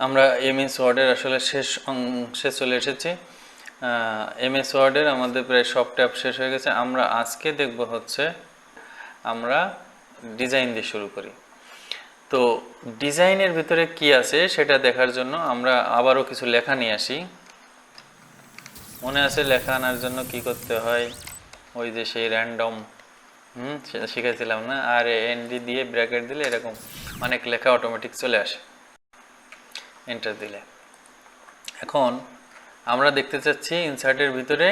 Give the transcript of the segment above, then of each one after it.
আমরা এমএস ওয়ার্ডের আসলে শেষ অংশে চলে এসেছি। এমএস ওয়ার্ডের আমাদের প্রায় সব ট্যাব শেষ হয়ে গেছে। আমরা আজকে দেখব হচ্ছে আমরা ডিজাইন দিয়ে শুরু করি। তো ডিজাইনের ভিতরে কি আছে সেটা দেখার জন্য আমরা আবারও কিছু লেখা নিয়ে আসি। মনে আছে লেখা আনার জন্য কি করতে হয়? ওই যে সেই র্যান্ডম হুম, সেটা শিখেছিলাম না? আর এন ডি দিয়ে ব্র্যাকেট দিলে এরকম অনেক লেখা অটোমেটিক চলে আসে। এন্টার দিলে। এখন আমরা দেখতে চাচ্ছি ইনসার্টের ভিতরে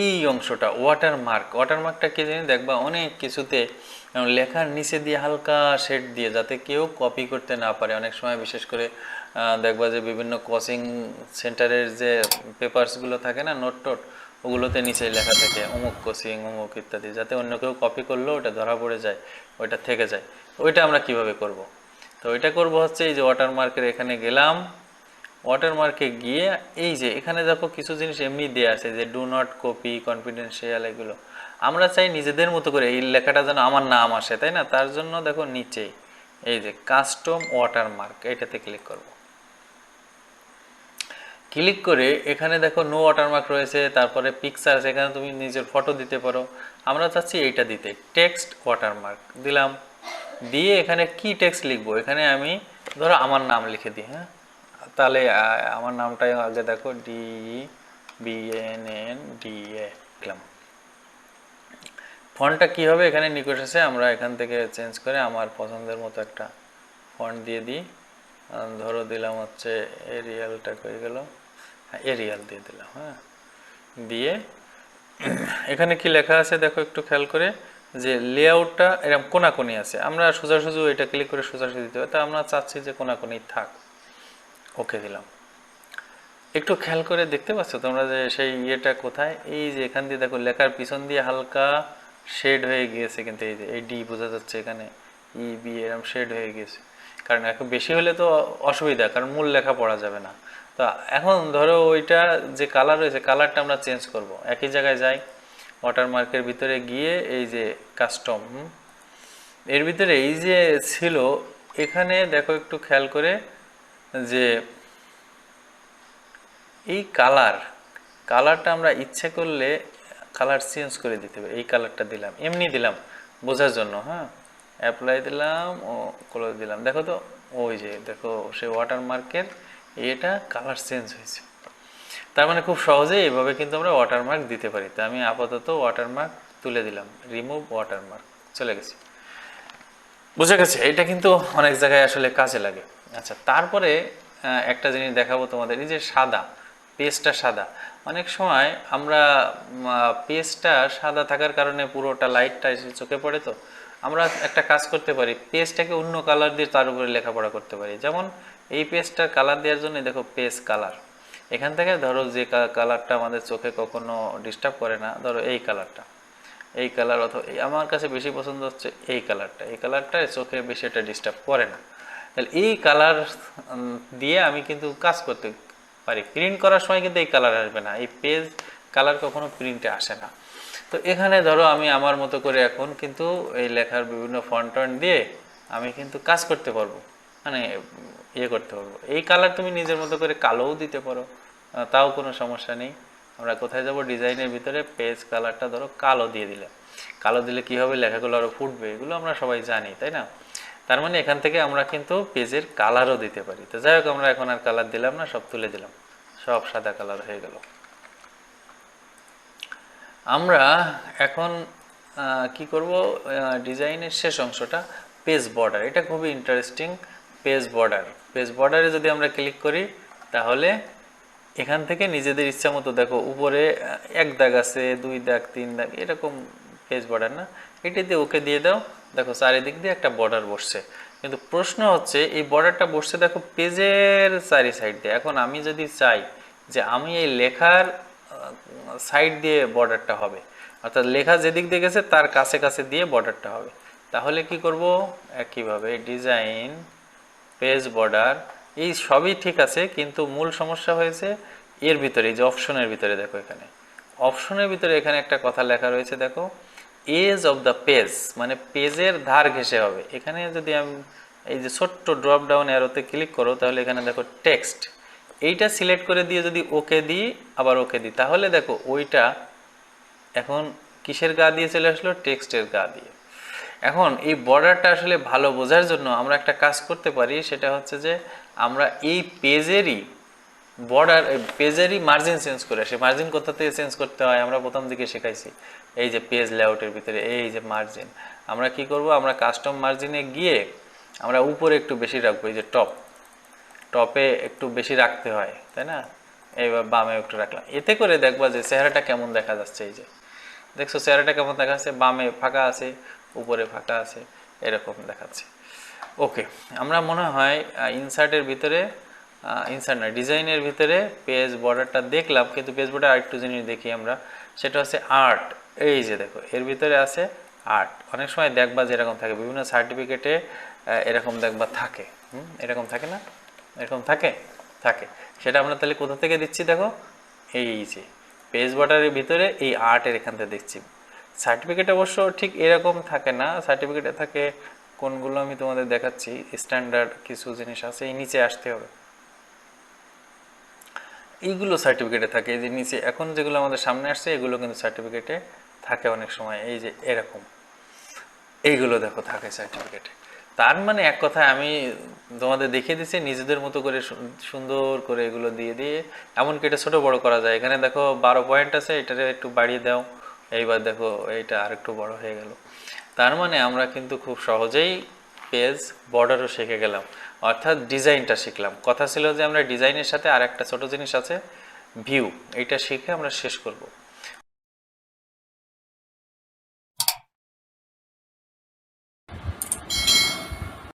এই অংশটা ওয়াটার মার্ক ওয়াটার কি জানি? দেখবা অনেক কিছুতে লেখার নিচে দিয়ে হালকা শেড দিয়ে যাতে কেউ কপি করতে না পারে। অনেক সময় বিশেষ করে দেখবা যে বিভিন্ন কোচিং সেন্টারের যে পেপারসগুলো থাকে না নোট টোট, ওগুলোতে নিচে লেখা থাকে অমুক কোচিং অমুক ইত্যাদি, যাতে অন্য কেউ কপি করলেও ওটা ধরা পড়ে যায় ওইটা থেকে যায়। ওইটা আমরা কীভাবে করব? তো এটা করব হচ্ছে এই যে ওয়াটারমার্কের এখানে গেলাম। ওয়াটারমার্কে গিয়ে এই যে এখানে দেখো কিছু জিনিস এমনি দেওয়া আছে যে ডু নট কপি কনফিডেন্সিয়াল এগুলো। আমরা চাই নিজেদের মতো করে এই লেখাটা যেন আমার নাম আসে, তাই না? তার জন্য দেখো নিচে এই যে কাস্টম ওয়াটারমার্ক এটাতে ক্লিক করব। ক্লিক করে এখানে দেখো নো ওয়াটারমার্ক রয়েছে, তারপরে পিকচার এখানে তুমি নিজের ফটো দিতে পারো। আমরা চাচ্ছি এইটা দিতে। টেক্সট ওয়াটারমার্ক দিলাম। দিয়ে এখানে কি টেক্সট লিখব? এখানে আমি, ধরো আমার নাম লিখে দিই হ্যাঁ? তাহলে আমার নামটাই আগে দেখো D B N N D A ফন্টটা কি হবে? এখানে আছে আমরা এখান থেকে চেঞ্জ করে আমার পছন্দের মতো একটা ফন্ট দিয়ে দিই। ধরো, দিলাম হচ্ছে এরিয়ালটা হয়ে গেল। হ্যাঁ এরিয়াল দিয়ে দিলাম হ্যাঁ? দিয়ে, এখানে কি লেখা আছে? দেখো, একটু খেয়াল করে। যে লেআউটটা এরকম কোনাকুনি আছে, আমরা সোজাসুজি এটা ক্লিক করে সোজাসুজি দিতে হবে, তা আমরা চাচ্ছি যে কোনাকুনি থাক। ওকে দিলাম। একটু খেয়াল করে দেখতে পাচ্ছ তোমরা যে সেই ইয়েটা কোথায়? এই যে এখান দিয়ে দেখো, লেখার পিছন দিয়ে হালকা শেড হয়ে গিয়েছে কিন্তু এই যে, এই ডি বোঝা যাচ্ছে এখানে ই বি এরকম শেড হয়ে গিয়েছে। কারণ এখন বেশি হলে তো অসুবিধা, কারণ মূল লেখা পড়া যাবে না। তো এখন ধরো ওইটা যে কালার রয়েছে কালারটা আমরা চেঞ্জ করব। একই জায়গায় যাই ওয়াটারমার্কের ভিতরে গিয়ে এই যে কাস্টম এর ভিতরে এই যে ছিল, এখানে দেখো একটু খেয়াল করে যে এই কালার কালারটা আমরা ইচ্ছে করলে কালার চেঞ্জ করে দিতে হবে। এই কালারটা দিলাম, এমনি দিলাম, বোঝার জন্য হ্যাঁ? অ্যাপ্লাই দিলাম ও ক্লোজ দিলাম। দেখো তো, ওই যে, দেখো সেই ওয়াটারমার্কের এটা কালার চেঞ্জ হয়েছে। তার মানে খুব সহজেই এভাবে কিন্তু আমরা ওয়াটারমার্ক দিতে পারি। তো আমি আপাতত ওয়াটারমার্ক তুলে দিলাম। রিমুভ ওয়াটারমার্ক চলে গেছি। বুঝে গেছে? এটা কিন্তু অনেক জায়গায় আসলে কাজে লাগে। আচ্ছা তারপরে একটা জিনিস দেখাবো তোমাদের। এই যে সাদা পেজটা সাদা। অনেক সময় আমরা পেজটা সাদা থাকার কারণে পুরোটা লাইটটা এসে চোখে পড়ে তো। আমরা একটা কাজ করতে পারি। পেজটাকে অন্য কালার দিয়ে তার উপরে লেখাপড়া করতে পারি। যেমন এই পেজটার কালার দেওয়ার জন্য দেখো পেজ কালার এখান থেকে ধরো যে কালারটা আমাদের চোখে কখনো ডিস্টার্ব করে না, ধরো এই কালারটা এই কালার অথবা আমার কাছে বেশি পছন্দ হচ্ছে এই কালারটা এই কালারটা চোখে বেশি এটা ডিস্টার্ব করে না। তাহলে এই কালার দিয়ে আমি কিন্তু কাজ করতে পারি। প্রিন্ট করার সময় কিন্তু এই কালার আসবে না। এই পেজ কালার কখনো প্রিন্টে আসে না। তো এখানে ধরো আমি আমার মতো করে এখন কিন্তু এই লেখার বিভিন্ন ফন্টন দিয়ে আমি কিন্তু কাজ করতে পারব। মানে ইয়ে করতে পারব। এই কালার তুমি নিজের মতো করে কালোও দিতে পারো। তাও কোনো সমস্যা নেই। আমরা কোথায় যাব? ডিজাইনের ভিতরে পেজ কালারটা ধরো কালো দিয়ে দিলে কালো দিলে কি হবে? লেখাগুলো আরও ফুটবে। এগুলো আমরা সবাই জানি, তাই না? তার মানে এখান থেকে আমরা কিন্তু পেজের কালারও দিতে পারি। তো যাই হোক, আমরা এখন আর কালার দিলাম না, সব তুলে দিলাম। সব সাদা কালার হয়ে গেল। আমরা এখন কি করব? ডিজাইনের শেষ অংশটা পেজ বর্ডার এটা খুবই ইন্টারেস্টিং পেজ বর্ডার পেজ বর্ডারে যদি আমরা ক্লিক করি, তাহলে এখান থেকে নিজেদের ইচ্ছা মতো, দেখো উপরে এক দাগ আছে, দুই দাগ, তিন দাগ, এরকম পেজ বর্ডার না? এটি দিয়ে ওকে দিয়ে দাও। দেখো চারিদিক দিয়ে একটা বর্ডার বসছে। কিন্তু প্রশ্ন হচ্ছে, এই বর্ডারটা বসছে দেখো পেজের চারি সাইড দিয়ে। এখন আমি যদি চাই যে আমি এই লেখার সাইড দিয়ে বর্ডারটা হবে, অর্থাৎ লেখা যেদিক দিয়ে গেছে, তার কাছে কাছে দিয়ে বর্ডারটা হবে। তাহলে কি করব? একইভাবে ডিজাইন পেজ বর্ডার, এই সবই ঠিক আছে, কিন্তু মূল সমস্যা হয়েছে এর ভিতরে, এই যে অপশনের ভিতরে দেখো এখানে। অপশনের ভিতরে এখানে একটা কথা লেখা রয়েছে, দেখো এজ অফ দ্য পেজ মানে পেজের ধার ঘেসে হবে। এখানে যদি আমি, এই যে ছোট্ট ড্রপ ডাউন অ্যারোতে ক্লিক করো, তাহলে এখানে দেখো টেক্সট এইটা সিলেক্ট করে দিয়ে যদি ওকে দিই, আবার ওকে দিই। তাহলে দেখো, ওইটা এখন কিসের গা দিয়ে চলে আসলো? টেক্সটের গা দিয়ে। এখন এই বর্ডারটা আসলে ভালো বোঝার জন্য আমরা একটা কাজ করতে পারি, সেটা হচ্ছে যে আমরা এই পেজেরই বর্ডার পেজেরই মার্জিন চেঞ্জ করে আসি মার্জিন কোথা থেকে চেঞ্জ করতে হয় আমরা প্রথম দিকে শেখাইছি। এই যে পেজ লেআউটের ভিতরে, এই যে মার্জিন আমরা কি করব? আমরা কাস্টম মার্জিনে গিয়ে আমরা উপরে একটু বেশি রাখব, এই যে টপ টপে একটু বেশি রাখতে হয়, তাই না? এইবার বামে একটু রাখলাম। এতে করে দেখবা যে চেহারাটা কেমন দেখা যাচ্ছে, এই যে। দেখছ, চেহারাটা কেমন দেখা যাচ্ছে? বামে ফাঁকা আছে। উপরে ফাঁকা আছে, এরকম দেখাচ্ছে। ওকে আমরা মনে হয় ইনসার্টের ভিতরে ইনসার্ট না ডিজাইনের ভিতরে পেজ বর্ডারটা দেখলাম, কিন্তু পেজ বর্ডার আরেকটু জিনিস দেখি আমরা। সেটা হচ্ছে আর্ট এই যে দেখো, এর ভিতরে আছে আর্ট অনেক সময় দেখবা যে এরকম থাকে, বিভিন্ন সার্টিফিকেটে এরকম দেখবা থাকে। হুম, এরকম থাকে না? এরকম থাকে? থাকে। সেটা আমরা তাহলে কোথা থেকে দিচ্ছি দেখো? এই যে পেজ বর্ডারের ভিতরে এই আর্টের এখান থেকে দেখছি সার্টিফিকেট অবশ্য ঠিক এরকম থাকে না। সার্টিফিকেটে থাকে কোনগুলো আমি তোমাদের দেখাচ্ছি। স্ট্যান্ডার্ড কিছু জিনিস আছে, এই নিচে আসতে হবে। এইগুলো সার্টিফিকেটে থাকে। এই যে নিচে, এখন যেগুলো আমাদের সামনে আসছে, এগুলো কিন্তু সার্টিফিকেটে থাকে অনেক সময়। এই যে এরকম। এইগুলো দেখো, থাকে সার্টিফিকেটে তার মানে এক কথায় আমি তোমাদের দেখিয়ে দিচ্ছি, নিজেদের মতো করে সুন্দর করে এগুলো দিয়ে দিয়ে, এমনকি এটা ছোট বড় করা যায়। এখানে দেখো বারো পয়েন্ট আছে, এটারে একটু বাড়িয়ে দাও। এইবার দেখো এইটা আরেকটু বড় হয়ে গেল। তার মানে আমরা কিন্তু খুব সহজেই পেজ বর্ডারও শিখে গেলাম। অর্থাৎ ডিজাইনটা শিখলাম। কথা ছিল যে আমরা ডিজাইনের সাথে আর একটা ছোট জিনিস আছে ভিউ এটা শিখে আমরা শেষ করব।